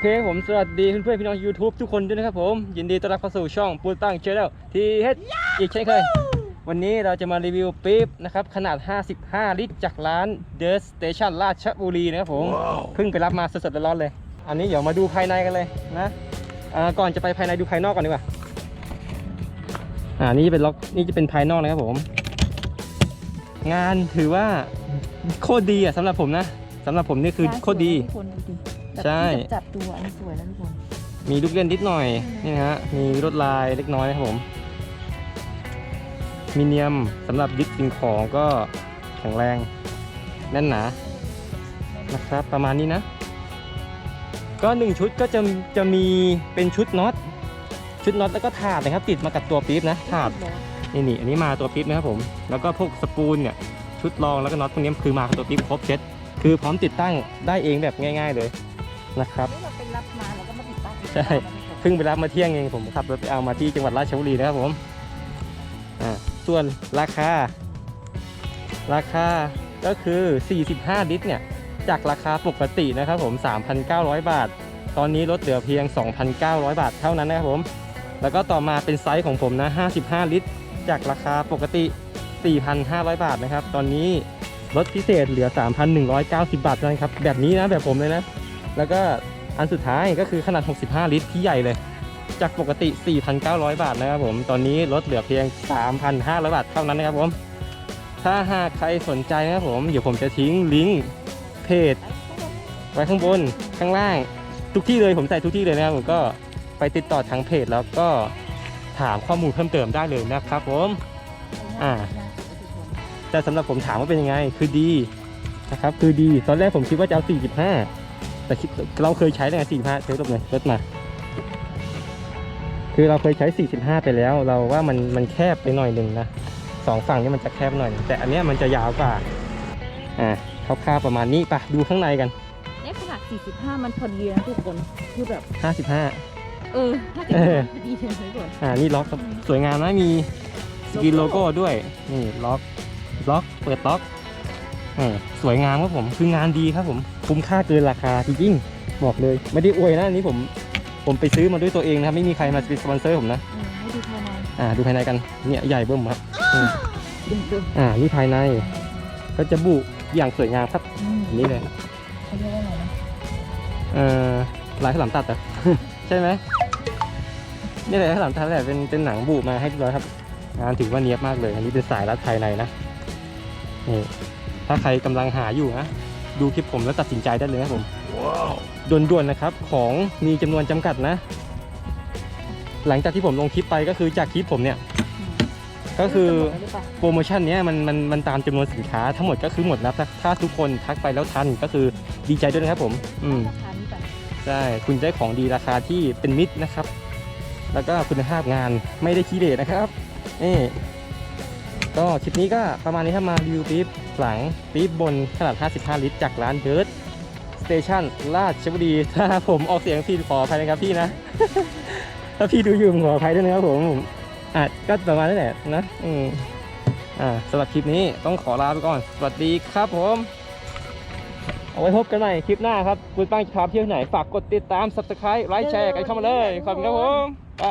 เคผมสวัสดีเพื่อนๆพี่น้อง YouTube ทุกคนด้วยนะครับผม ยินดีต้อนรับเข้าสู่ช่องปูตั้งเชนแนลทีเฮดอีกเช่นเคย วันนี้เราจะมารีวิวปี๊บนะครับ ขนาด 55 ลิตรจากร้าน The Station ราชบุรีนะครับผมเพิ่งไปรับมาสดๆร้อนๆเลย อันนี้เดี๋ยวมาดูภายในกันเลยนะอ่าก่อนจะไปภายในดูภายนอกก่อนดีกว่าอ่านี่จะเป็นล็อกนี่จะเป็นภายนอกนะครับผม งานถือว่าโคตรดีอะสำหรับผมนะสำหรับผมนี่คือโคตรดีทุกคนดูดิ แบบใช่ ที่จับตัวอันนี้สวยนะทุกคนมีลูกเล่นนิดหน่อยนี่นะฮะมีลวดลายเล็กน้อยนะครับผมมีเนียมสำหรับยึดสิ่งของก็แข็งแรงแน่นหนานะครับประมาณนี้นะ ก็หนึ่งชุดก็จะจะมีเป็นชุดน็อตชุดน็อตแล้วก็ถาดนะครับ ติดมากับตัวปี๊บนะถาดนี่นี่อันนี้มาตัวปิ๊บนะครับผมแล้วก็พวกสปูลเนี่ยชุดรองแล้วก็น็อตพวกนี้คือมากับตัวปิ๊บครบเซ็ตคือพร้อมติดตั้งได้เองแบบง่าย ๆ เลย นะครับ นี่เราไปรับมาแล้วก็มาติดตั้งใช่ เพิ่งไปรับมาเที่ยงเองผมขับรถไปเอามาที่จังหวัดราชบุรีนะครับผมอ่าส่วนราคา ราคาก็คือ 45 ลิตรเนี่ย จากราคาปกตินะครับผม 3,900 บาท ตอนนี้ลดเหลือเพียง 2,900 บาทเท่านั้นนะครับผม แล้วก็ต่อมาเป็นไซส์ของผมนะ 55 ลิตร จากราคาปกติ 4,500 บาทนะครับ ตอนนี้ลดพิเศษเหลือ 3,190 บาทเท่านั้นครับ แบบนี้นะแบบผมเลยนะ แล้วก็อันสุดท้ายก็คือขนาด 65 ลิตรที่ใหญ่เลย จากปกติ 4,900 บาทนะครับผม ตอนนี้ลดเหลือเพียง 3,500 บาทเท่านั้นนะครับผม ถ้าหากใครสนใจนะครับผม เดี๋ยวผมจะทิ้งลิงก์เพจไว้ข้างบนข้างล่าง ทุกที่เลยผมใส่ทุกที่เลยนะครับผมก็ไปติดต่อทางเพจแล้วก็ถามข้อมูลเพิ่มเติมได้เลยนะครับผม อ่า แต่สำหรับผมถามว่าเป็นยังไง คือดีนะครับ คือดี ตอนแรกผมคิดว่าจะเอา 45 แต่คิดเราเคยใช้ตั้งแต่45เทสลบเลยลดมา คือเราเคยใช้ 45 ไปแล้ว เราว่ามันมันแคบไปหน่อยหนึ่งนะสองฝั่งนี่มันจะแคบหน่อย แต่อันเนี้ยมันจะยาวกว่า อ่าคร่าวๆประมาณนี้ปะดูข้างในกันเนี่ยขนาด 45 มันพอดีนะทุกคนคือแบบ 55 เออเออ55พอดีเลยทุกคนอ่า นี่ล็อกครับสวยงามนะมีสกรีนโลโก้ด้วย นี่ล็อก ล็อก เปิดล็อกอ่า สวยงามครับผมคืองานดีครับผมคุ้มค่าเกินราคาจริงๆบอกเลย ไม่ได้อวยนะอันนี้ผมผมไปซื้อมาด้วยตัวเองนะครับไม่มีใครมาเป็นสปอนเซอร์ผมนะเออให้ดูภายในอ่าดูภายในกันเนี่ยใหญ่เบิ่มครับดูดูอ่านี่ภายใน ก็จะบุอย่างสวยงามครับอืมอันนี้เลยเขาเรียกว่าอะไรนะเอ่อลายข้าวหลามตัดเหรอใช่ไหมนี่แหละข้าวหลามตัดแหละเป็นเป็นหนังบุมาให้เรียบร้อยครับงานถือว่าเนียบมากเลย อันนี้เป็นสายรัดภายในนะนี่ ถ้าใครกำลังหาอยู่นะ ดูคลิปผมแล้วตัดสินใจได้เลยนะผมด่วนๆนะครับ ของมีจำนวนจำกัดนะ หลังจากที่ผมลงคลิปไปก็คือจากคลิปผมเนี่ย ก็คือจะหมดแล้วหรือเปล่าโปรโมชั่นเนี้ยมันมันมันตามจำนวนสินค้าทั้งหมดก็คือหมดแล้วถ้าถ้าทุกคนทักไปแล้วทันก็คือดีใจด้วยนะครับผม อืมราคานี้ไปใช่คุณได้ของดีราคาที่เป็นมิตรนะครับ แล้วก็คุณภาพงานไม่ได้ขี้เหร่นะครับนี่ ก็คลิปนี้ก็ประมาณนี้ครับมารีวิวปี๊บหลังปี๊บบนขนาด 55 ลิตร จากร้านเดิร์สเตชันราดชบุรี ถ้าผมออกเสียงผิดขออภัยนะครับพี่นะ ถ้าพี่ดูอยู่ผมขออภัยด้วยนะครับผมผมอะก็ประมาณนี้แหละนะอืมอ่าสำหรับคลิปนี้ต้องขอลาไปก่อน สวัสดีครับผม เอาไว้พบกันใหม่คลิปหน้าครับคุณป้างจะพาเที่ยวที่ไหน ฝากกดติดตาม subscribe ไลค์แชร์กันเข้ามาเลย ขอบคุณครับผม ไป